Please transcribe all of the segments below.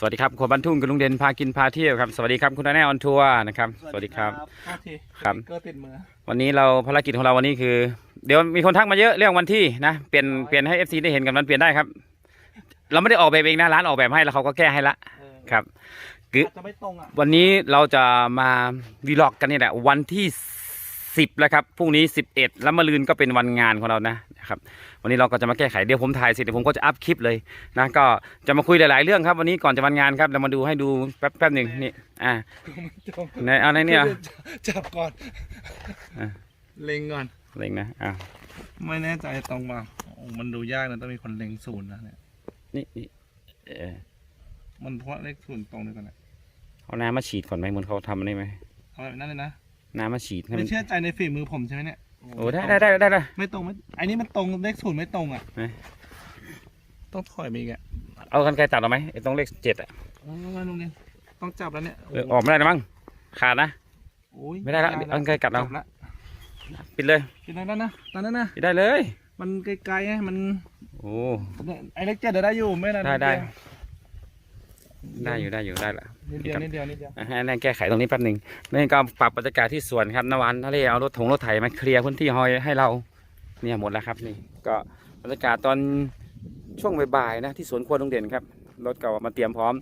สวัสดีครับคนบ้านทุ่งกับลุงเด่นพากินพาเที่ยวครับ สวัสดีครับคุณแน่ออนทัวร์นะครับ สวัสดีครับโทษทีครับสติ๊กเก็ติดมือวันนี้เราภารกิจของเราวันนี้คือ เดี๋ยวมีคนทักมาเยอะเรื่องวันที่นะเปลี่ยนเปลี่ยนให้เอฟซีได้เห็นกันมันเปลี่ยนได้ครับ เราไม่ได้ออกแบบเองนะร้านออกแบบให้แล้วเขาก็แก้ให้ละเออครับคืออาจจะไม่ตรงอะวันนี้เราจะมาวีล็อกกันนี่แหละวันที่ สิบแล้วครับพรุ่งนี้สิบเอ็ดแล้วมะรืนก็เป็นวันงานของเรานะนะครับวันนี้เราก็จะมาแก้ไขเดี๋ยวผมถ่ายเสร็จเดี๋ยวผมก็จะอัพคลิปเลยนะก็จะมาคุยหลาย ๆ เรื่องครับวันนี้ก่อนจะวันงานครับเรามาดูให้ดูแป๊บแป๊บหนึ่งนี่อ่าไม่ตรงในเอาในเนี่ยจับก่อนอะเล็งก่อนเล็งนะอ่าไม่แน่ใจตรงเปล่าโอ้มันดูยากนะต้องมีคนเล็งศูนย์นะเนี่ยนี่นี่เออมันเพราะเลขศูนย์ตรงด้วยกันนะเอาน้ำมาฉีดก่อนไหมเหมือนเขาทำอันนี้ไหมเอาแบบนั้นเลยนะ น้ำมาฉีดให้ไม่มันเชื่อใจในฝีมือผมใช่ไหมเนี่ยโอ้ได้ได้ได้ได้ได้ ไม่ตรงไม่ไอ้นี่มันตรงเลขศูนย์ไม่ตรงอะไหน ต้องถอยไปอีกอะเอากันไกลตัดเอาไหมไอ้ตรงเลขเจ็ดอะเอามาลุงเนี่ยต้องจับแล้วเนี่ยเออออกไม่ได้นะมั้งขาดนะ โอ้ยไม่ได้ละเอาไกลกัดเอา จับละปิดเลยกินได้แล้วนะตอนนั้นนะปิดได้เลยมันไกลๆไงมันโอ้เนี่ยไอ้เลขเจ็ดเดี๋ยวได้อยู่ไม่นานได้ได้ ได้อยู่ได้อยู่ได้ละ นิดเดียวนิดเดียวนิดเดียวอะให้แน่แก้ไขตรงนี้แป๊บหนึ่งนี่ก็ปรับบรรยากาศที่สวนครับนวันทะเลเอารถถงรถไถมาเคลียร์พื้นที่หอยให้เราเนี่ยหมดแล้วครับนี่ก็บรรยากาศตอนช่วงบ่ายๆนะที่สวนครัวลุงเด่นครับรถเก่ามาเตรียมพร้อม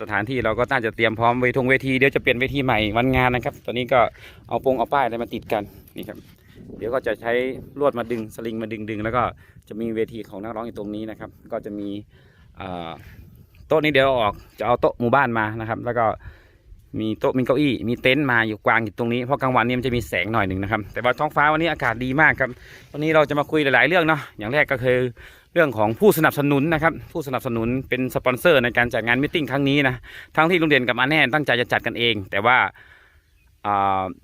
สถานที่เราก็น่าจะเตรียมพร้อมเวทงเวทีเดี๋ยวจะเปลี่ยนเวทีใหม่วันงานนะครับ ตอนนี้ก็เอาปงเอาป้ายอะไรมาติดกันนี่ครับ เดี๋ยวก็จะใช้ลวดมาดึงสลิงมาดึงดึงแล้วก็จะมีเวทีของนักร้องอยู่ตรงนี้นะครับ ก็จะมีอ่าโต๊ะนี้เดี๋ยวออกจะเอาโต๊ะหมู่บ้านมานะครับ แล้วก็มีโต๊ะมีเก้าอี้มีเต็นท์มาอยู่กวางอยู่ตรงนี้เพราะกลางวันนี้มันจะมีแสงหน่อยหนึ่งนะครับ แต่ว่าท้องฟ้าวันนี้อากาศดีมากครับวันนี้เราจะมาคุยหลายๆเรื่องเนาะอย่างแรกก็คือเรื่องของผู้สนับสนุนนะครับผู้สนับสนุนเป็นสปอนเซอร์ในการจัดงานมิทติ้งครั้งนี้นะทั้งที่โรงเรียนกับอาแน่ตั้งใจจะจัดกันเอง แต่ว่า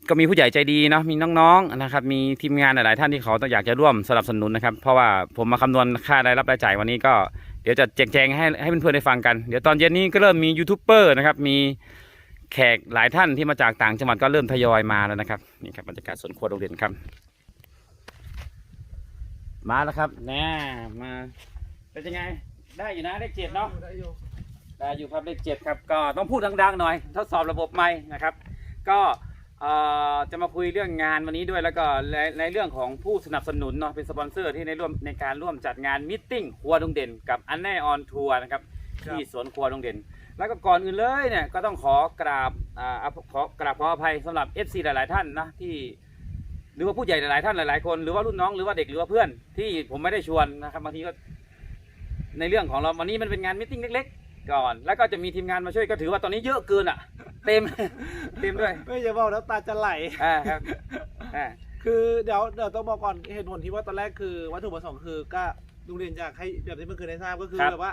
ก็มีผู้ใหญ่ใจดีเนาะมีน้องๆนะครับมีทีมงานหลายๆท่านที่เขาต้องอยากจะร่วมสนับสนุนนะครับเพราะว่าผมมาคำนวณค่ารายรับรายจ่ายวันนี้ก็ เดี๋ยวจะแจงให้ให้เพื่อนๆได้ฟังกัน เดี๋ยวตอนเย็นนี้ก็เริ่มมียูทูบเบอร์นะครับ มีแขกหลายท่านที่มาจากต่างจังหวัดก็เริ่มทยอยมาแล้วนะครับนี่ครับบรรยากาศสวนครัวโรงเรียนครับ มาแล้วครับแน่มาเป็นยังไง ได้อยู่นะเลขเจ็ดเนาะได้อยู่ได้อยู่ครับเลขเจ็ดครับก็ต้องพูดดังๆหน่อย ทดสอบระบบไม้นะครับ ก็ จะมาคุยเรื่องงานวันนี้ด้วยแล้วก็ในในเรื่องของผู้สนับสนุนเนาะเป็นสปอนเซอร์ที่ในร่วมในการร่วมจัดงานมิทติ้งครัวดงเด่น กับอันแน่ออนทัวร์นะครับ ที่สวนครัวดงเด่น แล้วก็ก่อนอื่นเลยเนี่ยก็ต้องขอกราบอ่าขอกราบขออภัยสำหรับ FC หลาย ๆ ท่านนะที่ หรือว่าผู้ใหญ่หลายๆท่านหลาย ๆ คนหรือว่ารุ่นน้องหรือว่าเด็กหรือว่าเพื่อนที่ผมไม่ได้ชวนนะครับบางทีก็ในเรื่องของเราวันนี้มันเป็นงานมิทติ้งเล็ก ๆ ก่อน แล้วก็จะมีทีมงานมาช่วยก็ถือว่าตอนนี้เยอะเกินอะ เต็ม เต็มด้วยไม่จะบอกแล้วตาจะไหลอ่าครับอ่าคือเดี๋ยวเดี๋ยวต้องบอกก่อนเหตุผลที่ว่าตอนแรกคือวัตถุประสงค์คือก็ลุงเรียนอยากให้แบบที่เมื่อคืนได้ทราบก็คือแบบว่า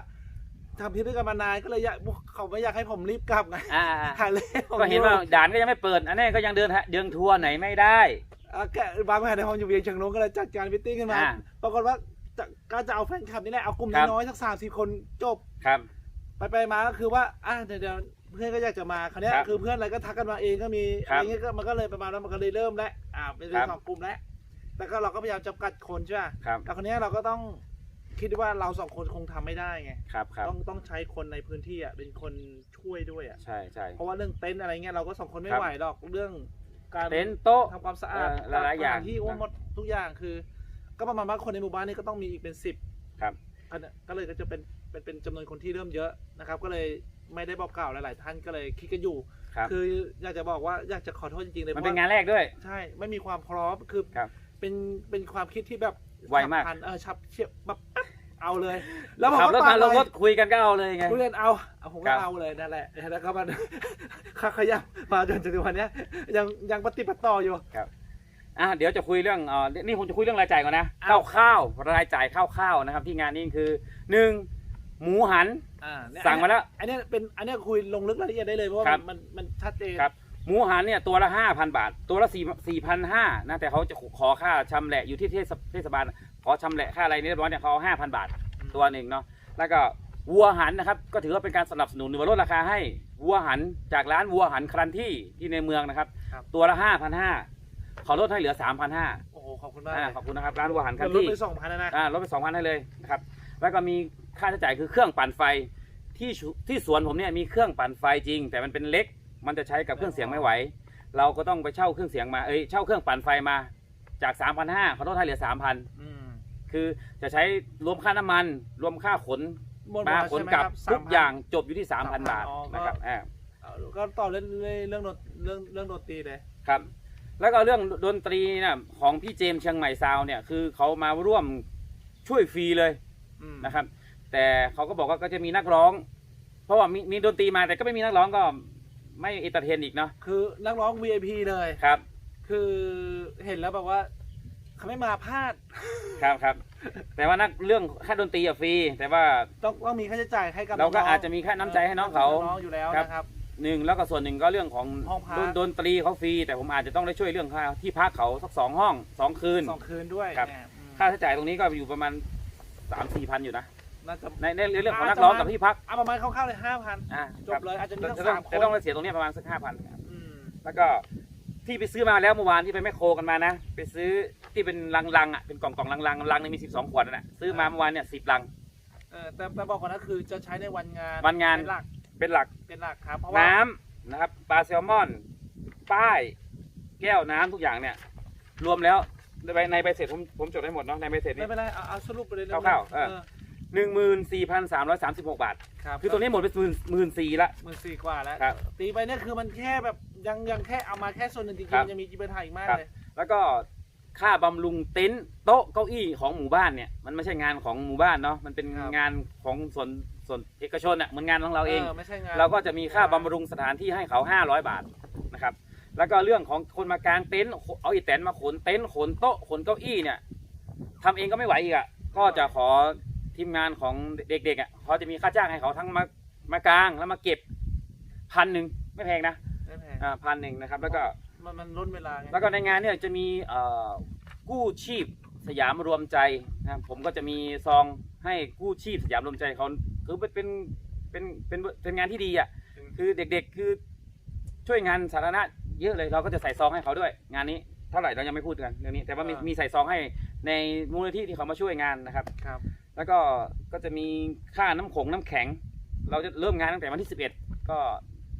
ทำพิธีกรรมมานานก็เลยอยากเขาไม่อยากให้ผมรีบกลับไงอ่าหาเลยก็เห็นว่าด่านก็ยังไม่เปิด อันนี้ก็ยังเดินฮะเดินทัวร์ไหนไม่ได้อะแกบางแผนในห้องอยู่เวียงเชียงรุ้งก็เลยจัดการพิตติ้งขึ้นมาอ่าปรากฏว่าจะก็จะเอาแฟนคลับนี่แหละเอากลุ่มครับน้อยๆสักสามสิบคนจบครับ ไปไปมาก็คือว่าอะเดี๋ยว เดี๋ยวเพื่อนก็อยากจะมาคราวเนี้ยครับคือเพื่อนอะไรก็ทักกันมาเองก็มีครัอะบไรเงี้ยก็มันก็เลยประมาณว่ามันก็เลยเริ่มแล้วอ่าเป็นครับ สองกลุ่มแล้วแต่ก็เราก็พยายามจำกัดคนใช่ไหมครับแต่คนนี้ยเราก็ต้องคิดว่าเราสองคนคงทำไม่ได้ไงครับครับต้องต้องใช้คนในพื้นที่อะเป็นคนช่วยด้วยอะใช่ใช่ เพราะว่าเรื่องเต็นท์อะไรเงี้ยเราก็สองคนไม่ครับ ไหวหรอกเรื่องการ เต็นท์โต๊ะ ทำความสะอาดเอ่อหลายๆอย่างสถนที่โอ้หมดทุกอย่างคือ ก็ประมาณว่าคนในหมู่บ้านนี่ก็ต้องมีอีกเป็นสิบครับ อันเนี้ยก็เลยก็จะเป็นเป็นเป็นจำนวนคนที่เริ่มเยอะนะครับ ก็เลย ไม่ได้บอกกล่าวหลาย ๆ ท่านก็เลยคิดกันอยู่ ครับคืออยากจะบอกว่าอยากจะขอโทษจริง ๆ เลยมันเพเป็นราะงานแรกด้วย ใช่ไม่มีความพร้อมคือครับเป็นเป็นความคิดที่แบบไวมาก ฉับพลันเออชับเฉียบแบบปั๊บเอาเลย แล้วพอขับรถเขมาลงรถไปคุยกันก็เอาเลยไงทุเรียนเอาเอาผมครัก็บ เอาเลยนั่นแหละแล้วก็มันข้าขยับมาจนถึงวันเนี้ยยังยังปฏิบัติต่ออยู่ อะเดี๋ยวจะคุยเรื่องเอ่อนี่ผมจะคุยเรื่องรายจ่ายก่อนนะอ้าวข้าวๆรายจ่ายข้าวๆนะครับที่งานนี้คือหนึ่ง หมูหัน อ่าเนี่ยสั่งมาแล้ว อันเนี้ยเป็นอันเนี้ยคุยลงลึกรายละเอียดได้เลยเพราะว่าครับมันมันมันชัดเจนครับ หมูหันเนี่ยตัวละห้าพันบาท ตัวละสี่สี่พันห้านะแต่เขาจะขอค่าชำแหละอยู่ที่เทศเทศบาลขอชำแหละค่าอะไรนี่เรียบร้อยเนี่ยเขาห้าพันบาท ตัวหนึ่งเนาะแล้วก็วัวหันนะครับ ก็ถือว่าเป็นการสนับสนุนหรือว่าลดราคาให้วัวหันจากร้านวัวหันครันที่ที่ในเมืองนะครับ ครับ ตัวละห้าพันห้าขอลดให้เหลือสามพันห้าโอ้โหขอบคุณมากอ่าขอบคุณนะครับร้านวัวหันครัมันนลดที่ไปสองพันนะอ่าลดไปสองพันให้เลยนะครับแล้วก็มี ค่าใช้จ่ายคือเครื่องปั่นไฟที่ชุที่สวนผมเนี่ยมีเครื่องปั่นไฟจริง แต่มันเป็นเล็ก มันจะใช้กับเครื่องเสียงไม่ไหว เราก็ต้องไปเช่าเครื่องเสียงมาเอ้ยเช่าเครื่องปั่นไฟมาจาก 3,500เขาลดให้เหลือ 3,000อืมคือจะใช้รวมค่าน้ำมัน รวมค่าขนหมดมาแล้วขนใช่ไหมกลับครับทุก3,000อย่างจบอยู่ที่ 3,000 บาทอ๋อก็นะครับอ่าเอาก็ต่อเรื่องเรื่องดนเรื่องเรื่องดนตรีเลยครับ แล้วก็เรื่องดนตรีนะของพี่เจมส์เชียงใหม่ซาวน์เนี่ยคือเขามาร่วมช่วยฟรีเลยอืมนะครับ แต่เขาก็บอกว่าก็จะมีนักร้อง เพราะว่ามีมีดนตรีมาแต่ก็ไม่มีนักร้องก็ไม่เอเตอร์เทนอีกเนาะคือนักร้อง VIP เลย ครับ คือเห็นแล้วแบบว่าเขาไม่มาพลาด ครับครับ แต่ว่านักเรื่องค่าดนตรีอะฟรี แต่ว่าต้องต้องมีค่าใช้จ่ายให้กับเราก็น้งๆอาจจะมีค่าน้ำใจให้น้องเขา น้องอยู่แล้วครับ นะครับ หนึ่งแล้วก็ส่วนหนึ่งก็เรื่องของห้องพัก ดนดนตรีเขาฟรี แต่ผมอาจจะต้องได้ช่วยเรื่องค่าที่พักเขาสักสองห้องสองคืน สองคืนด้วยครับ เนี่ยอืมค่าใช้จ่ายตรงนี้ก็อยู่ประมาณสามสี่พันอยู่นะ น่าจะในในเรื่องของนักร้องกับที่พักเอาประมาณคร่าวๆเลยห้าพันอ่าจบเลยอาจจะมีจะทั้งต้องสามคนจะต้องเสียตรงนี้ประมาณสักห้าพันอืมแล้วก็ที่ไปซื้อมาแล้วเมื่อวานที่ไปแมคโครกันมานะ ไปซื้อที่เป็นลังๆอะเป็นกล่องกล่องๆลังๆลังหนึงมีสิบสองขวดนะซื้อมาเมื่อวานเนี่ยสิบลังเออแต่แต่บอกก่อนนะคือจะใช้ในวันงานวันงานเป็นหลักเป็นหลักเป็นหลักครับเพราะว่าน้ำนะครับปลาแซลมอน ป้าย แก้วน้ำทุกอย่างเนี่ย รวมแล้วในใบในใบเสร็จผมผมจดให้หมดเนาะในใบเสร็จไม่นี่เป็นไรเอาเอาสรุปไปเลยคร่าวๆเออ หนึ่งหมื่นสี่พันสามร้อยสามสิบหกบาทครับคือตัวนี้หมดไปหมื่นหมื่นสี่ละ หมื่นสี่กว่าแล้ว ครับตีไปเนี่ยคือมันแค่แบบยังยังแค่เอามาแค่ส่วนหนึ่งจริงครับๆยังมีจีปัญหาอีกมากครับเลยแล้วก็ค่าบำรุงเต็นท์โต๊ะเก้าอี้ของหมู่บ้านเนี่ยมันไม่ใช่งานของหมู่บ้านเนาะมันเป็นงานของส่วนส่วนเอกชนอะเหมือนงานของเราเอง ไม่ใช่งานเราก็จะมีค่าบำรุงสถานที่ให้เขา 500 บาทนะครับ แล้วก็เรื่องของคนมากางเต็นท์เอาอีแตนมาขนเต็นท์ขนโต๊ะขนเก้าอี้เนี่ยทำเองก็ไม่ไหวอีกอะ ก็จะขอ ทีมงานของเด็กๆอะเขาจะมีค่าจ้างให้เขาทั้งมามากางแล้วมาเก็บพันหนึ่งไม่แพงนะไม่แพงอ่าพันหนึ่งนะครับ แล้วก็มันมันล้นเวลาไงแล้วก็ในงานเนี่ยจะมีเอ่อกู้ชีพสยามรวมใจนะครับผมก็จะมีซองให้กู้ชีพสยามรวมใจเขาคือเป็นเป็นเป็นเป็นเป็นงานที่ดีอะคือเด็กๆคือช่วยงานสาธารณะเยอะเลยเราก็จะใส่ซองให้เขาด้วย งานนี้เท่าไหร่เรายังไม่พูดกันเรื่องนี้ แต่ว่ามีมีใส่ซองให้ในมูลนิธิที่เขามาช่วยงานนะครับครับ แล้วก็ก็จะมีค่าน้ำขงน้ำแข็ง เราจะเริ่มงานตั้งแต่วันที่ 11 ก็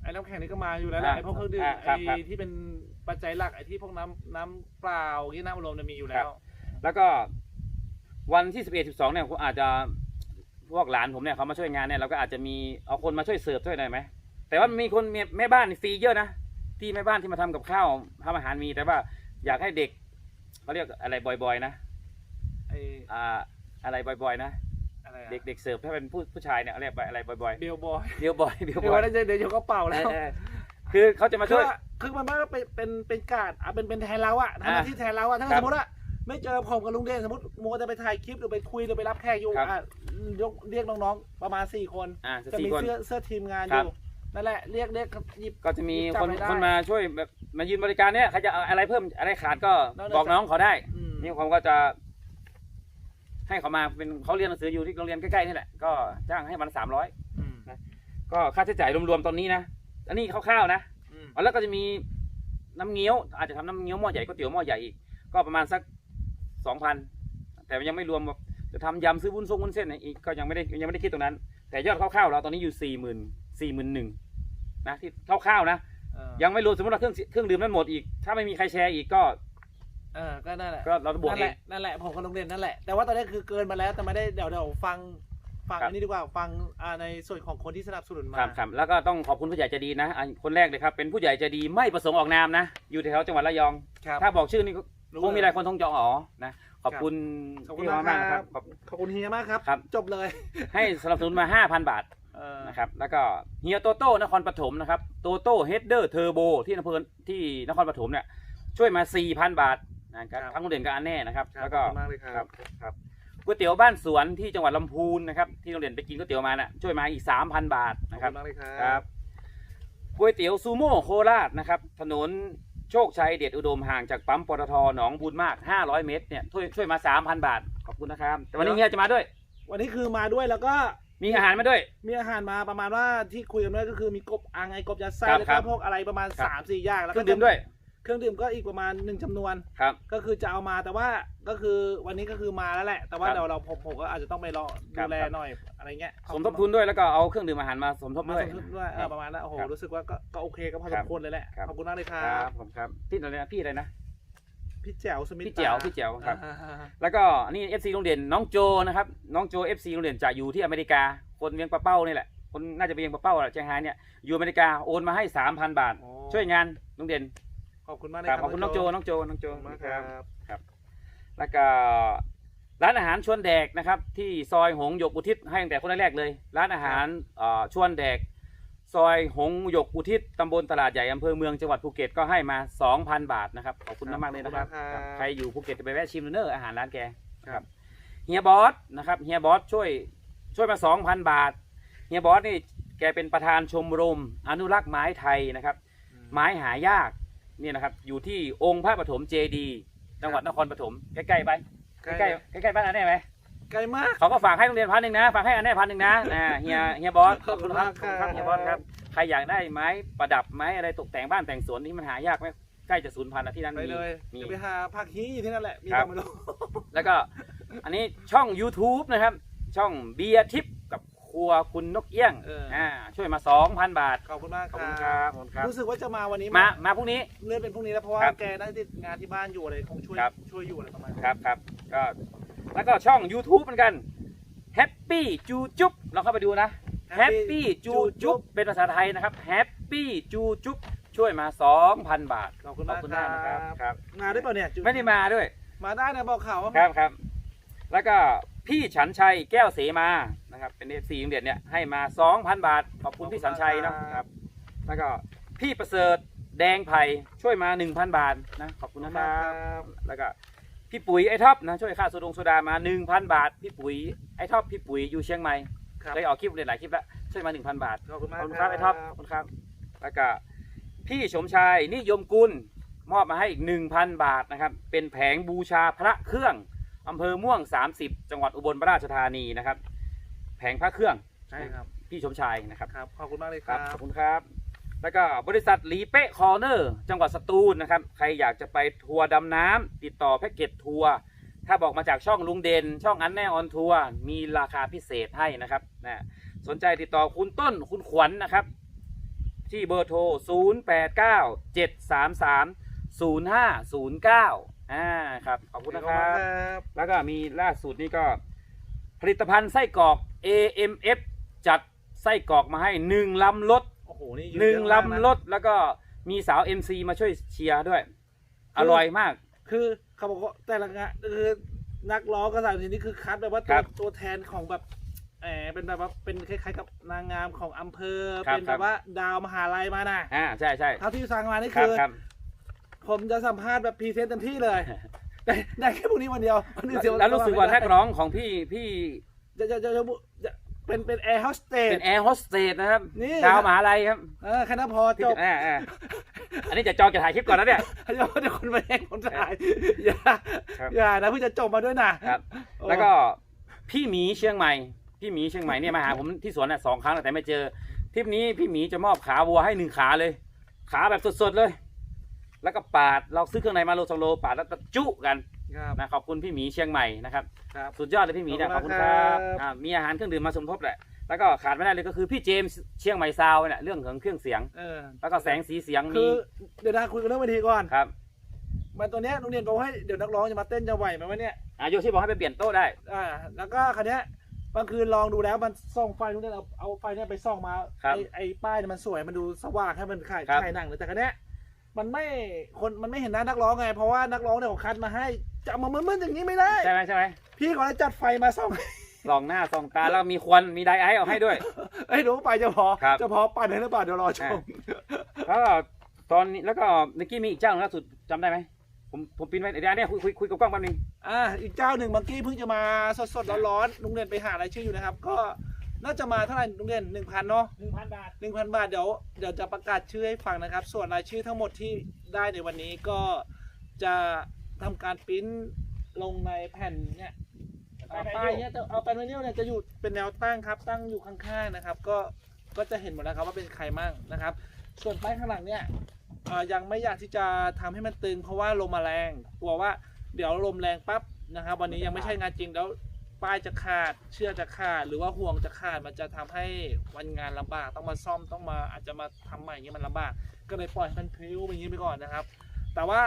ไอ้น้ำแข็งนี่ก็มาอยู่แล้วแหละอ่าไอ้พวกเครื่องดื่มอ่าครับครัไอ้บที่เป็นปัจจัยหลักไอ้ที่พวกน้ำน้ำเปล่าที่น้ำอารมณ์เนี่ยมีอยู่แล้ว แล้วก็วันที่สิบเอ็ดสิบสองเนี่ยผมอาจจะพวกหลานผมเนี่ยเขามาช่วยงานเนี่ยเราก็อาจจะมีเอาคนมาช่วยเสิร์ฟช่วยหน่อยไหมแต่ว่ามีคนมีแม่บ้านฟรีเยอะนะที่แม่บ้านที่มาทำกับข้าวทำอาหารมีแต่ว่าอยากให้เด็กเขาเรียกอะไรบ่อยๆนะไอ้อ่า อะไรบ่อยๆนะอะไรอะเด็กเด็กเสิร์ฟถ้าเป็นผู้ผู้ชายเนี่ยเขาเรียกอะไรบ่อยเบลบอยๆเดี๋ยวบ่อยเดี๋ยวเดี๋ยวบ่อยว่าจะเดี๋ยวเขาเป่าแล้วเออคือเขาจะมาคืช่อวยว่าคือมันไม่ว่าเป็นเป็นเป็นการ์ดอะเป็นเป็นแทนเราอะทำหน้าอ่าที่แทนเราอะถ้าครัสบมมติว่าไม่เจอผมกับลุงเดนสมมติมัวจะไปถ่ายคลิปหรือไปคุยหรือไปรับแขกอยู่ครับ อะยกเรียกน้องๆประมาณสี่คน อ่าจะจะสี่มีคน เสื้อเสื้อทีมงานอครับ ยู่นั่นแหละเรียกเรียกหยิบ ก็จะมีจับคนไม่ได้คนมาช่วยแบบมายืนบริการเนี่ยใครจะเอาอะไรเพิ่มอะไรขาดก็นอกจากบอกน้องเขาได้ อืมนี่ผมก็จะ ให้เขามาเป็นเขาเรียนหนังสืออยู่ที่โรงเรียนใกล้ๆนี่แหละก็จ้างให้วันสามร้อยอืมก็ค่าใช้จ่ายรวมๆตอนนี้นะอันนี้คร่าวๆนะอืมแล้วก็จะมีน้ำเงี้ยว อาจจะทำน้ำเงี้ยวหม้อใหญ่ก๋วยเตี๋ยวหม้อใหญ่อีกก็ประมาณสักสองพันแต่ยังไม่รวมแบบจะทำยำซื้อวุ้นส้มวุ้นเส้นอีกก็ยังไม่ได้ยังไม่ได้คิดตรงนั้น แต่ยอดคร่าวๆเราตอนนี้อยู่สี่หมื่นสี่หมื่นหนึ่งนะที่คร่าวๆนะ เออยังไม่รวมสมมติว่าเครื่องเครื่องดื่มนั้นหมดอีก ถ้าไม่มีใครแชร์อีกก็ เออก็นั่นแหละก็เราบวกนั่นเอแหง ละนั่นแหละผมกับลุงเดนนั่นแหละแต่ว่าตอนนี้คือเกินมาแล้วแต่ไม่ได้เดี๋ยวเดี๋ยวฟังฟังครับ อันนี้ดีกว่าฟังอ่าในส่วนของคนที่สนับสนุนมาครับครับแล้วก็ต้องขอบคุณผู้ใหญ่ใจดีนะอันคนแรกเลยครับ เป็นผู้ใหญ่ใจดีไม่ประสงค์ออกนามนะ อยู่แถวๆจังหวัดระยอง ครับ ถ้าบอกชื่อนี่ก็รู้คงมีหลายคนทงจองอ๋อนะขอบคุณขอบคุณที่มากมากๆคครัรับบขอบ ขอบคุณเฮียมากครับ ครับ จบเลยให้สนับสนุนมา 5,000 บาทเออนะครับแล้วก็เฮียโตโต้นครปฐมนะครับโตโต้เฮดเดอร์เทอร์โบที่อำเภอที่นครปฐมเนี่ยช่วยมา 4,000 บาท นะครับทั้งโรงเรียนกับอันแน่นะครับครับแล้วก็ขอบคุณมากเลยครับครับก๋วยเตี๋ยวบ้านสวนที่จังหวัดลำพูนนะครับที่โรงเรียนไปกินก๋วยเตี๋ยวมาน่ะช่วยมาอีก 3,000 บาทขอบนะครับคุณมากเลยครัครับก๋วยเตี๋ยวซูโม่โคราชนะครับ ถนนโชคชัยเดชอุดมห่างจากปั๊มปตทหนองบุญมาก 500 เมตรเนี่ยช่วยช่วยมา 3,000 บาท ขอบคุณนะครับ แต่วันนี้เฮียจะมาด้วย วันนี้คือมาด้วยแล้วก็มีอาหารมาด้วย มีอาหารมาประมาณว่าที่คุยกันด้วยก็คือมีกบอ่างไงกบยัดไส้ครับแล้วครัก็บพวกอะไรประมาณครับ สามสี่อย่างแล้วเคก็รื่องดื่มด้วย เครื่องดื่มก็อีกประมาณหนึ่งจำนวน ครับ ก็คือจะเอามาแต่ว่าก็คือวันนี้ก็คือมาแล้วแหละ แต่ว่าครับเดี๋ยวเราผมผมก็อาจจะต้องไปรอครัดูบแลครับ หน่อยอะไรเงี้ยสมทบทุนด้วยแล้วก็เอาเครื่องดื่มอาหารมาสมทบมาด้วย สมทบด้วยเอครัอบประมาณนั้นโอ้โหครับรู้สึกว่าก็ก็โอเคก็พอคสรัมบควรเลยแหละครับ ขอบคุณมากเลยครัครับบผมครับพี่อะไรนะพี่อะไรนะพี่แจ๋วสมิธพี่แจ๋วตาพี่แจ๋วครับอ่าแล้วก็นี่ FC โรงเรียนน้องโจนะครับ น้องโจ FC โรงเรียนจะอยู่ที่อเมริกา คนเวียงปะเป้านี่แหละ คนน่าจะเป็นเวียงปะเป้าแหละเชียงรายเนี่ย อยู่อเมริกาโอนมาให้ 3,000 บาทโอ้ช่วยงานโรงเรียน ขอบคุณมากเลยคครัรับบขอบคุณน้องโจน้องโจน้องโจขอบคุณมากครับ แล้วก็ร้านอาหารชวนแดกนะครับ ที่ซอยหงหยกอุทิศให้ตั้งแต่คนแรกๆเลย ร้านอาหารเอ่อชวนแดก ซอยหงหยกอุทิศตำบลตลาดใหญ่อำเภอเมืองจังหวัดภูเก็ตก็ให้มา 2,000 บาทนะครับขอบคุณมากๆเลยนะครับขอบคุณครับ ใครอยู่ภูเก็ตจะไปแวะชิมดูเนอร์อาหารร้านแกครับเฮียบอสนะครับเฮียบอสช่วยช่วยมา 2,000 บาทเฮียบอสนี่แกเป็นประธานชมรม อนุรักษ์ไม้ไทยนะครับ ไม้หายาก เนี่ยนะครับ อยู่ที่องค์พระปฐมเจดีย์จังหวัดนครปฐมใกล้ๆไปใกล้ๆใกล้ๆบ้านอันนี้ไหมไกลมากเขาก็ฝากให้โรงเรียนพันหนึ่งนะฝากให้อันนี้พันหนึ่งนะอ่าเฮียเฮียบอสขอบคุณมากขอบณครับครับเฮียบอสครับใครอยากได้ไม้ประดับไม้อะไรตกแต่งบ้านแต่งสวนที่มันหายากไหมใกล้จะสูญพันธุ์แล้วที่นั่นไปมีเลยมีจะไปหาผักฮีอยู่ที่นั่นแหละมีครับก็ไม่รู้แล้วก็อันนี้ช่อง YouTube นะครับ ช่องเบียร์ทิปกับค รัวคุณนกเอี้ยงเอออ่อ่าช่วยมา 2,000 บาท ขอบคุณมากขอบคคุณครัรับบขอบคุณครับ รู้สึกว่าจะมาวันนี้มามาพรุ่งนี้ เลื่อนเป็นพรุ่งนี้แล้วเพราะว่าครับแกได้ติดงานที่บ้านอยู่อะไรคงช่วยครับ ช่วยอยู่อะไรประมาณนี้ครับครับก็แล้วก็ช่อง YouTube เหมือนกัน Happy จูจุ๊บเราเข้าไปดูนะ Happy จูจุ๊บเป็นภาษาไทยนะครับ Happy จูจุ๊บช่วยมา 2,000 บาทขอบคุณขอบมากคุณคมารักนะครับบครับ มาได้เปล่าเนี่ยจุไม่ได้มาด้วย มาได้นะบอกข่าวว่าครับครับ แล้วก็ พี่ฉันชัยแก้วเสมานะครับ เป็นเอฟซีโรงเรียนเนี่ยให้มา2,000บาท ขอบคุณพี่ฉันชัยเนาะครับ แล้วก็พี่ประเสริฐแดงไผ่ช่วยมา1,000บาทนะขอบคุณนะครับ แล้วก็พี่ปุ๋ยไอ้ท็อปนะช่วยค่าโซดงโซดามา1,000บาท พี่ปุ๋ยไอ้ท็อปพี่ปุ๋ยอยู่เชียงใหม่ครับเคยออกคลิปเลยหลายคลิปแล้วช่วยมา1,000บาทขอบคุณขมาอกบคุณครับไอ้ท็อปขอบคุณครับแล้วก็พี่สมชายนิยมกุลมอบมาให้อีก1,000บาทนะครับ เป็นแผงบูชาพระเครื่อง อำเภอม่วง 30 จังหวัดอุบลราชธานีนะครับ แผงพระเครื่องใช่ครับ พี่สมชายนะครับครับ ขอบคุณมากเลยคครัรับ บขอบคุณครับ แล้วก็บริษัทหลีเป๊ะคอร์เนอร์ จังหวัดสตูลนะครับ ใครอยากจะไปทัวร์ดำน้ำติดต่อแพ็กเกจทัวร์ถ้าบอกมาจากช่องลุงเด่นช่องอันแน่ออนทัวร์มีราคาพิเศษให้นะครับนะสนใจติดต่อคุณต้นคุณขวัญนะครับ ที่เบอร์โทร 0 8 9 7 3 3 0 5 0 9 อ่าครับขอบคุณนะครับ บ แล้วก็มีล่าสุดนี่ก็ ผลิตภัณฑ์ไส้กรอก AMF จัดไส้กรอกมาให้หนึ่งลำรถโอ้โห นี่หนึ่งเยอะมากะลำรถแล้วก็มีสาว MC มาช่วยเชียร์ด้วย อร่อยมาก คือเขาบอกว่าแต่ละงานคือนักร้องกระสายทีนี้คือคัดแบบว่าคตัรัวบตัวแทนของแบบแหมเป็นแบบว่าเป็นคล้ายๆกับนางงามของอำเภอ ครับเป็นแบบ ว่าดาวมหาลัยมาน่ะอ่าใช่ใช่เท่าที่ฟังมานี่ครัคืบอครับ ผมจะสัมภาษณ์แบบพรีเซนต์เต็มที่เลย ได้ได้แค่พรุ่งนี้วันเดียววันอื่นเสียแล้วรู้สึกว่านักร้องของพี่พี่จะจะจะจะจะเป็นเป็นแอร์โฮสเตสเป็นแอร์โฮสเตสนะครับนี่ดาวมหาลัยครับเออแค่นั้นพอพี่จบอ่าอ่าอันนี้จะจองจะถ่ายคลิปก่อนนะเนี่ยเดี๋ยวเดี๋ยวคนมาแย่งผมถ่ายอย่าครับอย่านะเพิ่งจะจบมาด้วยนะครับโอ้แล้วก็พี่หมีเชียงใหม่ พี่หมีเชียงใหม่เนี่ยมาหาผมที่สวนน่ะสองครั้งแล้วแต่ไม่เจอทริปนี้พี่หมีจะมอบขาวัวให้หนึ่งขาเลย ขาแบบสดๆเลย แล้วก็ปาดเราซื้อเครื่องในมาโลสองโลปาดแล้วก็จุกันครับ นะขอบคุณพี่หมีเชียงใหม่นะครับ ครับ สุดยอดเลยพี่หมีนะขขออบบคุคุณณคครัรับ บอ่ามีอาหารเครื่องดื่มมาสมทบแหละ แล้วก็ขาดไม่ได้เลยก็คือพี่เจมส์เชียงใหม่ซาวน์เนี่ยเรื่องของเครื่องเสียง เออ แล้วก็แสงสีเสียงคืมีอเดี๋ยวนะคุยกันเรื่องวันทีก่อน ครับมันตัวเนี้ยโรงเรียนบอกให้เดี๋ยวนักร้องจะมาเต้นจะไหวไหมวะเนี่ย อายุที่บอกให้ไปเปลี่ยนโต๊ะได้ อ่า แล้วก็คันเนี้ยบางคืนลองดูแล้วมันส่องไฟโรงเรียนเอาเอาไฟเนี้ยไปส่องมาครับไอไอป้ายเนี่ยมันสวยมันดูสว่างให้มันขายครับฉายหนังเลยแต่คันเนี้ย มันไม่คนมันไม่เห็นหน้านักร้องไง เพราะว่านักร้องเนี่ยเขาคัดมาให้จะเอามามืดๆอย่างนี้ไม่ได้ ใช่ไหมใช่ไหมพี่ขอเลยจัดไฟมาส่องส่องหน้าส่องตาแล้วมีควันมีไดไอซ์ออกให้ด้วย เอ้ยหนูไปจะพอครับ จะพอปั่นให้หรือเปล่าเดี๋ยวรอชมแล้วก็ตอนนี้แล้วก็เมื่อกี้มีอีกเจ้าหนึงล่าสุดจำได้ไหมผมผมปินไว้เดี๋ยวอันเนี้ยคุยคุยคุยกับกล้องแป๊บนึง อ่าอีกเจ้าหนึ่งเมื่อกี้เพิ่งจะมาสดๆร้อนๆโรงเรียนไปหารายชื่ออยู่นะครับ ก็ น่าจะมาเท่าไหร่โรงเรียนหนึ่งพันเนาะหนึ่งพันบาทหนึ่งพันบาทเดี๋ยวเดี๋ยวจะประกาศชื่อให้ฟังนะครับ ส่วนรายชื่อทั้งหมดที่ได้ในวันนี้ก็จะทำการปริ้นลงในแผ่นเนี่ยเอาป้ายเนี่ยจะเอาแปนไวนิลเนี่ยจะอยู่เป็นแนวตั้งครับ ตั้งอยู่ข้างๆนะครับ ก็ก็จะเห็นหมดแล้วครับว่าเป็นใครมั่งนะครับ ส่วนป้ายข้างหลังเนี่ยเอ่อยังไม่อยากที่จะทำให้มันตึง เพราะว่าลมมาแรงกลัวว่าเดี๋ยวลมแรงปั๊บนะครับ วันนี้ยังไม่ใช่งานจริงแล้ว ป้ายจะขาดเชือกจะขาด หรือว่าห่วงจะขาดมันจะทำให้วันงานลำบากต้องมาซ่อมต้องมาอาจจะมาทำใหม่อย่างนี้มันลำบาก ก็เลยปล่อยให้มันพลิ้วอย่างนี้ไปก่อนนะครับ แต่ว่า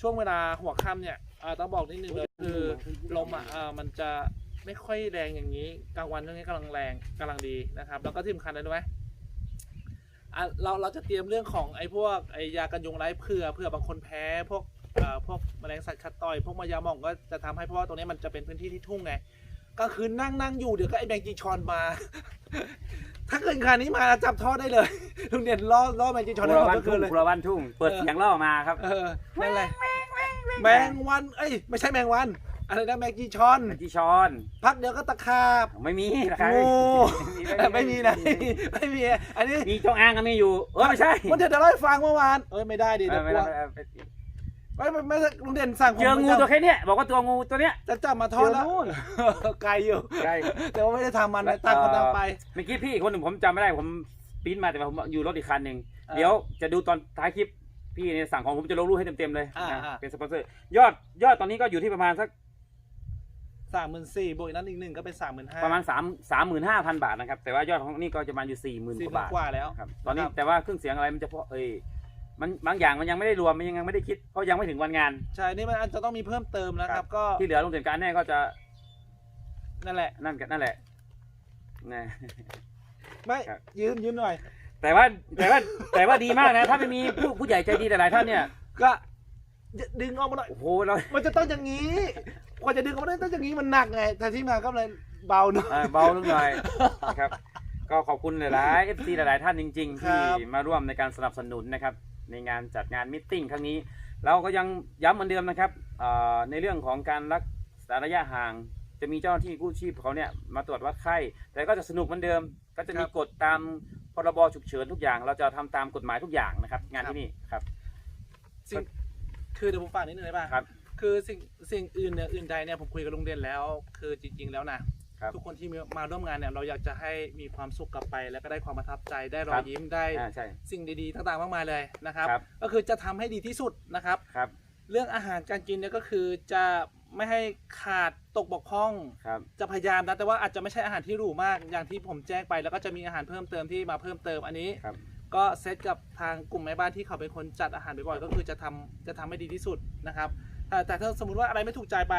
ช่วงเวลาหัวค่ำเนี่ยต้องบอกนิดนึงเลยคือลมอะมันจะไม่ค่อยแรงอย่างนี้กลางวันเรื่องนี้กำลังแรงกำลังดีนะครับ แล้วก็ที่สำคัญเลยรู้ไหมเราเราจะเตรียมเรื่องของไอ้พวกไอ้ยากันยุงไร้เผื่อเผื่อบางคนแพ้พวกพวกแมลงสัตว์คัดต่อย พวกมายาหม่องก็จะทำให้เพราะว่าตรงนี้มันจะเป็นพื้นที่ที่ทุ่งไง ก็คือนั่งนั่งอยู่เดี๋ยวก็ไอ้แมงจีชอนมา ถ้าเกิดคราวนี้มาจับทอดได้เลยลุงเด่นล่อล่อแมงจีชคอนรัได้วหมดบ้านก็คืทุ่องเลยครัวบ้านทุ่ง เปิดเออเสียงล่อมาครับ เออนั่นแหละแมงวัน เอ้ยไม่ใช่แมงวันอะไรนะแมงจีชอนที่ช้อน พักเดียวก็ตะขาบ ไม่มีนะครับงูไม่มีนะไม่มี อันนี้มีจงอางก็มีอยู่ เออไม่ใช่มันเดี๋ยวจะเล่าให้ฟังเมื่อวาน เอ้ยไม่ได้ดิเอเดี๋ยอวไม่กลัว ได้ไม่ไม่ไม่ลุงเด่นสั่งผมเจองูตัวแค่เนี้ยบอกว่าตัวงูตัวเนี้ยจะจับมาทอดแล้ว ไกลอยู่ ใช่แต่ว่าไม่ได้ทำมันนะตั้งคนทำไป เมื่อกี้พี่อีกคนหนึ่งผมจำไม่ได้ผมปริ้นมาแต่ว่าผมอยู่รถอีกคันหนึ่งอ่าเดี๋ยวจะดูตอนท้ายคลิปพี่เนี่ยสั่งของผมจะลงรูปให้เต็มๆเลยอ่านะอ่าเป็นสปอนเซอร์ ยอดยอดตอนนี้ก็อยู่ที่ประมาณสักสามหมื่นสี่บวกอีกนั้นอีกหนึ่งก็เป็นสามหมื่นห้าประมาณ3 3 5 0 0 0บาทนะครับ แต่ว่ายอดของนี่ก็จะมาอยู่4 0,000สี่กหมื่ว่านบาทกว่าแล้วครับตอนนี้ครับแต่ว่าเครื่องเสียงอะไรมันจะพอเอ้ย มันบางอย่างมันยังไม่ได้รวมมันยังไม่ได้คิดเพราะยังไม่ถึงวันงาน ใช่นี่มันอาจจะต้องมีเพิ่มเติมนะครับ ก็ที่เหลือลงเด่นการแน่ก็จะนั่นแหละนั่นกันนั่นแหละนะไม่ครับ ยืมยืมหน่อย แต่ว่าแต่ว่าแต่ว่าดีมากนะ ถ้าไม่มีผู้ผู้ใหญ่ใจดีหลายๆท่านเนี่ยก็ดึงออกมาหน่อย โอ้โหเรามันจะต้องอย่างนี้กว่าจะดึงออกมาได้ต้องอย่างนี้มันหนักไงแต่ที่มาก็เลยเบาหน่อย เอ่อเบาลงหน่อยนะครับ ก็ขอบคุณหลายๆ FC หลายๆท่านจริงๆครัที่บมาร่วมในการสนับสนุนนะครับ ในงานจัดงานมิทติ้งครั้งนี้ เราก็ยังย้ำเหมือนเดิมนะครับเอ่อในเรื่องของการรักษาระยะห่าง จะมีเจ้าหน้าที่กู้ชีพเขาเนี่ยมาตรวจวัดไข้ แต่ก็จะสนุกเหมือนเดิม ก็จะมีกฎตามพรบฉุกเฉินทุกอย่าง เราจะทำตามกฎหมายทุกอย่างนะครับ งานที่นี่ครับ สิ่งคือเดี๋ยวผมฝากนิดนึงได้ป่ะครับ คือสิ่งสิ่งอื่นเนี่ยอื่นใดเนี่ยผมคุยกับลุงเด่นแล้ว คือจริง ๆ แล้วนะ ครับทุกคนที่มาร่วมงานเนี่ยเราอยากจะให้มีความสุขกลับไป แล้วก็ได้ความประทับใจได้รอครัยบยิ้มได้อ่าใช่ สิ่งดีๆต่างๆมากมายเลยนะครับ ครับ ก็คือจะทำให้ดีที่สุดนะครับ ครับเรื่องอาหารการกินเนี่ยก็คือจะไม่ให้ขาดตกบกพร่อง ครับ จะพยายามนะแต่ว่าอาจจะไม่ใช่อาหารที่หรูมากอย่างที่ผมแจ้งไป แล้วก็จะมีอาหารเพิ่มเติมที่มาเพิ่มเติมอันนี้ ครับ ก็เซตกับทางกลุ่มแม่บ้านที่เขาเป็นคนจัดอาหารบ่อยๆก็คือจะทำจะทำให้ดีที่สุดนะครับแต่แต่ถ้าสมมติว่าอะไรไม่ถูกใจไป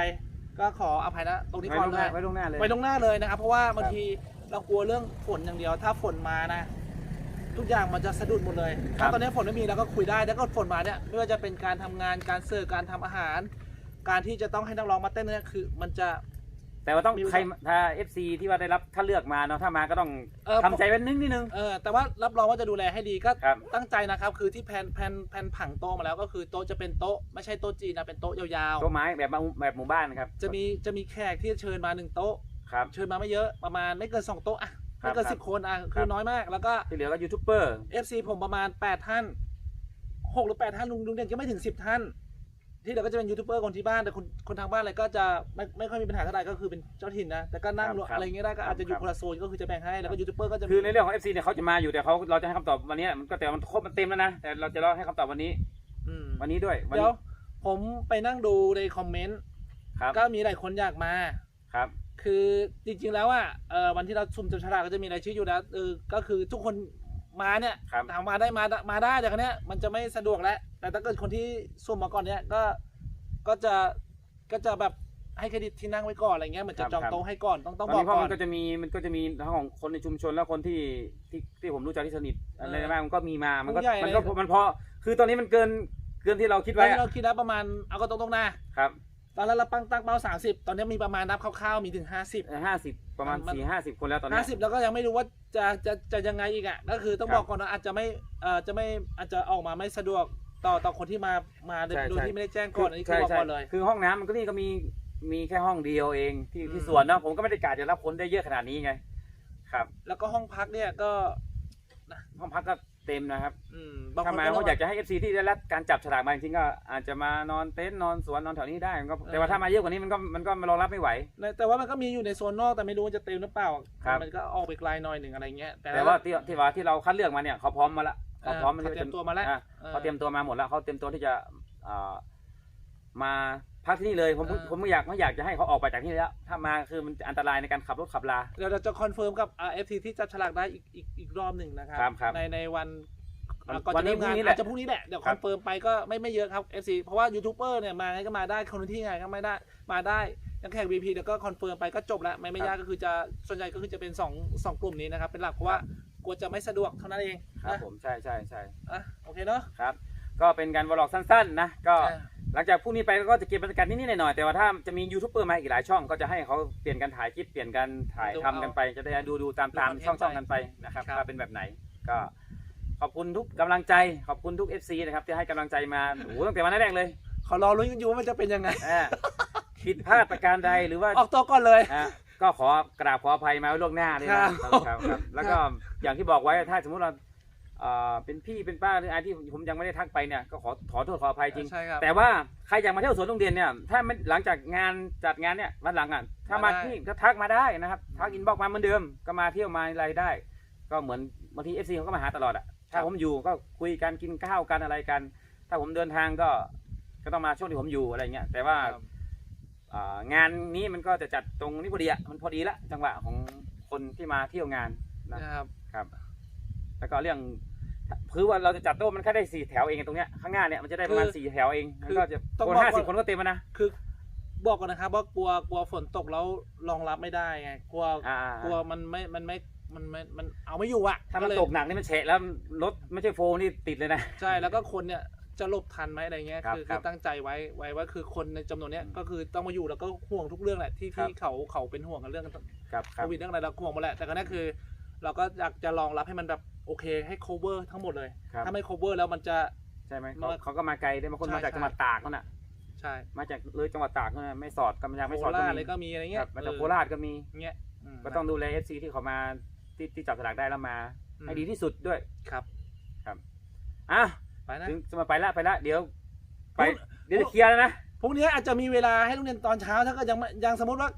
ก็ขออภัยนะตรงนี้ไว้ก่อลนงหเลน้ายไว้ลงหน้าเลยไปลวงหน้าเลยนะครับ เพราะว่าบางครับทีเรากลัวเรื่องฝนอย่างเดียว ถ้าฝนมานะ ทุกอย่างมันจะสะดุดหมดเลยครับถ้าตอนนี้ฝนไม่มีเราก็คุยได้แล้วก็ฝนมาเนี่ยไม่ว่าจะเป็นการทำงานการเสิร์ฟการทำอาหาร การที่จะต้องให้นักร้องมาเต้นเนี่ยคือ มันจะ แต่ว่าต้องมี ใครถ้า FC ที่ว่าได้รับถ้าเลือกมาเนาะถ้ามาก็ต้องเออ ทำใจไว้นิดนิดนึง เออแต่ว่ารับรองว่าจะดูแลให้ดีก็ครับ ตั้งใจนะครับ คือที่แผนแผนแผนผังโต๊ะมาแล้วก็คือโต๊ะจะเป็นโต๊ะไม่ใช่โต๊ะจีนนะเป็นโต๊ะยาวโต๊ะไม้แบบมาแบบหมู่บ้านนะครับๆ จะมีจะมีแขกที่เชิญมาหนึ่งโต๊ะ ครับ เชิญมาไม่เยอะประมาณไม่เกินสองโต๊ะอะครับไม่เกินครับ สิบคนอะครัคือบน้อยมากแล้วก็ ที่เหลือก็ยูทูบเบอร์ FC ผมประมาณ8ท่านหกหรือ8ท่านลุงลุงเด่นก็ไม่ถึง10ท่าน ที่เหลือก็จะเป็นยูทูบเบอร์คนที่บ้านแต่คนคนทางบ้านอะไรก็จะไม่ไม่ค่อยมีปัญหาเท่าไหร่ก็คือเป็นเจ้าถิ่นนะแต่ก็นั่งครับรวมครับอะไรเงี้ยได้ก็อาจจะอยู่ครับ คนละโซนก็คือจะแบ่งให้แล้วก็ยูทูบเบอร์ก็จะมีคือในเรื่องของ FC เนี่ยเขาจะมาอยู่แต่เขาเราจะให้คำตอบวันนี้มันก็แต่มันครบมันเต็มแล้วนะแต่เราจะรอให้คำตอบวันนี้ อืมวันนี้ด้วยวันเดี๋ยนี้วผมไปนั่งดูในคอมเมนต์ครับก็มีหลายคนอยากมา ครับคือจริงๆแล้วอะเออวันที่เราซุ่มจับฉลากก็จะมีรายชื่ออยู่แล้วเออก็คือทุกคน มาเนี่ยครับ ถามมาได้มามาได้แต่ครั้งเนี้ยมันจะไม่สะดวกแล้วแต่ถ้าเกิดคนที่ซุ่มมาก่อนเนี้ยก็ก็จะก็จะแบบให้เครดิตที่นั่งไว้ก่อนอะไรเงี้ยเหมือนจะจองโต๊ะให้ก่อนต้องตต้ออนงบอนี้กเพราะก่อมัน นก็จะมีมันก็จะมีทั้งของคนในชุมชนและคนที่ที่ที่ผมรู้จักที่สนิทอะไรบ้างมันก็มีมา มันก็ผู้ใหญ่มันก็เลยมันพอคือตอนนี้มันเกินเกินที่เราคิดตอไว้นนี้อะเราคิดแล้วประมาณเอาก็ตรงๆนะ ครับ ตอนแรกเราตั้งตั้งเป้าสามสิบตอนนี้มีประมาณนับคร่าวๆมีถึงห้าสิบ ห้าสิบประมาณมัน สี่ห้าสิบคนแล้วตอนห้านี้สิบแล้วก็ยังไม่รู้ว่าจะจะจะยังไงอีกอะก็คือต้องครับบอกก่อนว่าอาจจะไม่เอ่อจะไม่อาจจะออกมาไม่สะดวกต่อต่อคนที่มามาโดยใช่โดยใช่ ที่ไม่ได้แจ้งก่อนอันนี้คือบอกก่อนเลย คือห้องน้ำมันก็นี่ก็มีมีแค่ห้องเดียวเองที่ที่อืม สวนเนาะผมก็ไม่ได้กะจะรับคนได้เยอะขนาดนี้ไง ครับ แล้วก็ห้องพักเนี่ยก็ห้องพักก็ เต็มนะครับอืมบางคถ้านมาก็เขาอยากจะให้ FC ที่ได้รับการจับฉลากมาจริงๆก็อาจจะมานอนเต็นท์นอนสวนนอนแถวนี้ได้มันก็แต่ว่าถ้ามาเยอะกว่านี้มันก็มันก็รองรับไม่ไหว แต่ว่ามันก็มีอยู่ในโซนนอกแต่ไม่รู้ว่าจะเต็มหรือเปล่า ครับ มันก็ออกไปไกลหน่อยหนึ่งอะไรเงี้ยแต่ว่าที่ที่ว่าที่เราคัดเลือกมาเนี่ยเขาพร้อมมาละเขาพร้อมเขาเตรียมตัวมาแล้ว อะออเขาเตรียมตัวมาหมดแล้วเขาเตรียมตัวที่จะเอ่อมา พักที่นี่เลยผมเออผมไม่อยากไม่อยากจะให้เขาออกไปจากที่นี่แล้ว ถ้ามาคือมันอันตรายในการขับรถขับลา เดี๋ยวเราจะคอนเฟิร์มกับเอฟซีที่จับฉลากได้อีกอีกอีกรอบหนึ่งนะครัครับครับในในวันวันอะก่อนวันจะนี้เริ่มงานพรุ่งนี้แหละอาจจะพรุ่งนี้แหละเดี๋ยวคครับอนเฟิร์มไปก็ไม่ไม่เยอะครับ FC เพราะว่ายูทูบเบอร์เนี่ยมาไงก็มาได้คนที่ไงก็ไม่ได้มาได้ยังแข่ง VP เดี๋ยวก็คอนเฟิร์มไปก็จบแล้วไม่ไม่ยากก็คือจะส่วนใหญ่ก็คือจะเป็นสองสองกลุ่มนี้นะครับเป็นหลักเพราะว่ากลัวจะไม่สะดวกเท่านั้นเองครับนะผมใช่ใช่ใช่อะโอเคเนาะ ครับ ก็เป็นการวอลล็อกสั้นๆนะก็ อะ หลังจากพรุ่งนี้ไปก็จะเก็บบรรยากาศนิดๆหน่อยๆแต่ว่าถ้าจะมียูทูบเบอร์มาอีกหลายช่อง ก็จะให้เขาเปลี่ยนกันถ่ายคลิปเปลี่ยนกันถ่ายทำกันไป จะได้ดูดูตามตามช่องๆกันไปนะครับว่าเป็นแบบไหนก็ขอบคุณทุกกำลังใจขอบคุณทุก FC นะครับที่ให้กำลังใจมาโอ้โหตั้งแต่วันแรกเลยเขารอลุ้นกันอยู่ว่ามันจะเป็นยังไงอ่าผิดพลาดประการใดหรือว่าออกตัวก่อนเลยอะก็ขอกราบขออภัยมาไว้ล่วงหน้าด้วยนะครับครับครับ แล้วก็อย่างที่บอกไว้ถ้าสมมติเราเอ่อเป็นพี่เป็นป้าหรืออะไรที่ผมยังไม่ได้ทักไปเนี่ยก็ขอขอโทษขออภัยจริง ใช่ครับ แต่ว่าใครอยากมาเที่ยวสวนโรงเรียนเนี่ยถ้าไม่หลังจากงานจัดงานเนี่ยวันหลังอะถ้ามามาได้ ที่ก็ทักมาได้นะครับทักอินบ็อกมาเหมือนเดิมก็มาเที่ยวมาอะไรได้ ก็เหมือนบางทีเอฟซีเขาก็มาหาตลอดอะถ้าผมอยู่ก็คุยกันกินข้าวกันอะไรกัน ถ้าผมเดินทางก็ก็ต้องมาช่วงที่ผมอยู่อะไรเงี้ยแต่ว่า ครับอ่างานนี้มันก็จะจัดตรงนี้พอดีอะมันพอดีละจังหวะของคนที่มาเที่ยวงานนะนะครับ ครับ แล้วก็เรื่อง คือว่าเราจะจัดโต๊ะมันแค่ได้สี่แถวเองตรงเนี้ยข้างหน้าเนี่ยมันจะได้ประมาณคือสี่แถวเองมันคือก็จะต้องคนบอกห้าสิบว่า คนก็เต็มแล้วนะคือบอกก่อนนะครับว่ากลัวกลัวฝนตกแล้วรองรับไม่ได้ไงกลัวอ่ากลัวมันไม่มันไม่มันไม่มันเอาไม่อยู่อะถ้ามันเลยตกหนักนี่มันเฉะแล้วรถไม่ใช่โฟล์นี่ติดเลยนะ ใช่แล้วก็คนเนี่ยจะหลบทันไหมอะไรเงี้ยครับคือครัคืบอตั้งใจไว้ไว้ว่าคือคนในจำนวนเนี้ยอืมก็คือต้องมาอยู่แล้วก็ห่วงทุกเรื่องแหละที่ครับที่เขาเขาเป็นห่วงกันเรื่อง ครับคโครับวิดเรื่องอะไรเราห่วงหมดแหละแต่ก็นั่นคือ เราก็อยากจะรองรับให้มันแบบ โอเคให้ cover ทั้งหมดเลย ครับ ถ้าไม่ cover แล้วมันจะ ใช่ไหมเขามาเขาก็มาไกลด้วยบางคนใช่มาจากใช่ จังหวัดตากนั่นน่ะ ใช่มาจากเลยจังหวัดตากนั่นน่ะไม่สอดกำลังไม่โคสอดก็ราชมีอะไรก็มีอะไรคเงี้รัยบมาจากเออโคราชก็มีเงี้ยมก็ต้องดูแลเอฟซีที่เขามาที่ที่จับสลากได้แล้วมาอืมให้ดีที่สุดด้วยครับ อะไปนะ ถึงจะมาไปละไปละเดี๋ยว ไปพรุ่งเดี๋ยวจะเคลียร์แล้วนะ พรุ่งนี้อาจจะมีเวลาให้โรงเรียนตอนเช้า ถ้าเกิดยังไม่ยังสมมติว่า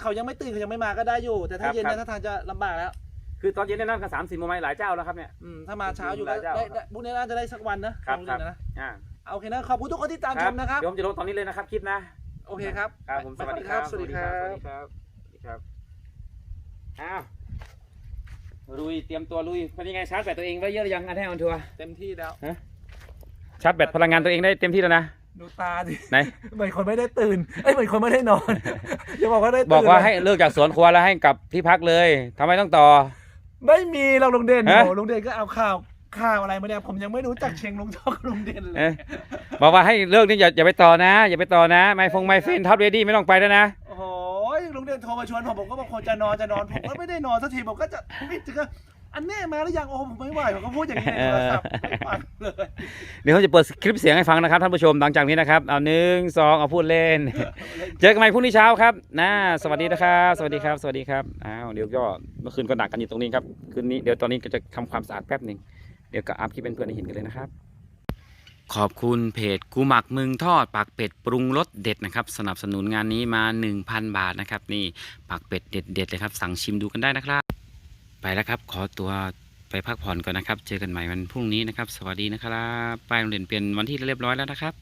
เขายังไม่ตื่นเขายังไม่มาก็ได้อยู่ แต่ถ้าครับเย็นครัเนี่ยบถ้าทางจะลำบากแล้ว คือตอนเย็นได้นั่งกันสามสี่โมงไหมหลายเจ้าแล้วครับเนี่ย อืมถ้ามาเช้าอยู่หก็ลายเจ้าได้ได้พรุ่งนี้น่าจะได้สักวันนะครับโรงเรียนนะอ่าเอาโอเคนะขอบคุณทุกคนที่ตามชมนะครับเดี๋ยวผมจะลงตอนนี้เลยนะครับคลิปนะ โอเคครับครับผมสวัสดีครับ สวัสดีครับ สวัสดีครับสวัสดีครับอ้าวลุยเตรียมตัวลุยเป็นยังไงชาร์จแบตตัวเองไว้เยอะหรือยังอันให้ออนทัวร์เต็มที่แล้วชาร์จแบตพลังงานตัวเองได้เต็มที่แล้วนะดูตาดิไหนเหมือนคนไม่ได้ตื่นเอ้ยเหมือนคนไม่ได้นอนอย่าบอกว่าได้ตื่นบอกว่าเลยให้เลิกจากสวนครัวแล้วให้กลับที่พักเลยทำไมต้องต่อ ไม่มีเราโรงเรียนฮะ โอ้โรงเรียนก็เอาข่าวข่าวอะไรมาเนี่ยผมยังไม่รู้จักเชียงลุงจอกโรงเรียนเลยเอ๊ะบอกว่าให้เลิกนี่อย่าอย่าไปต่อนะ อย่าไปต่อนะ ไมฟงไมเฟนท็อปเรดี้ไม่ต้องไปแล้วนะ โอ้โหโรงเรียนโทรมาชวนผมผมก็บอกคนจะนอนจะนอนผมก็ไม่ได้นอนสักทีผมก็จะไม่ถึงกับ อันแน่มาหรือยังโอ้ผมไม่ไหวผมก็พูดอย่างนี้ในโทรศัพท์ไม่ฟังเลยเดี๋ยวผมจะเปิดคลิปเสียงให้ฟังนะครับท่านผู้ชมหลังจากนี้นะครับเอาหนึ่งสองเอาพูดเล่น เจอกันใหม่พรุ่งนี้เช้าครับนะสวัสดีนะครับ สวัสดีครับ สวัสดีครับอ้าวเดี๋ยวก็เมื่อคืนก็หนักกันอยู่ตรงนี้ครับคืนนี้เดี๋ยวตอนนี้ก็จะทำความสะอาดแป๊บหนึ่งเดี๋ยวก็อัพคลิปเป็นเพื่อนให้เห็นกันเลยนะครับ ขอบคุณเพจกูหมักมึงทอดปากเป็ดปรุงรสเด็ดนะครับ สนับสนุนงานนี้มา 1,000 บาทนะครับ นี่ปากเป็ดเด็ดๆเลยครับ สั่งชิมดูกันได้นะครับ ไปแล้วครับ ขอตัวไปพักผ่อนก่อนนะครับ เจอกันใหม่วันพรุ่งนี้นะครับ สวัสดีนะครับป้ายโรงเรียนเปลี่ยนวันที่เรียบร้อยแล้วนะครับ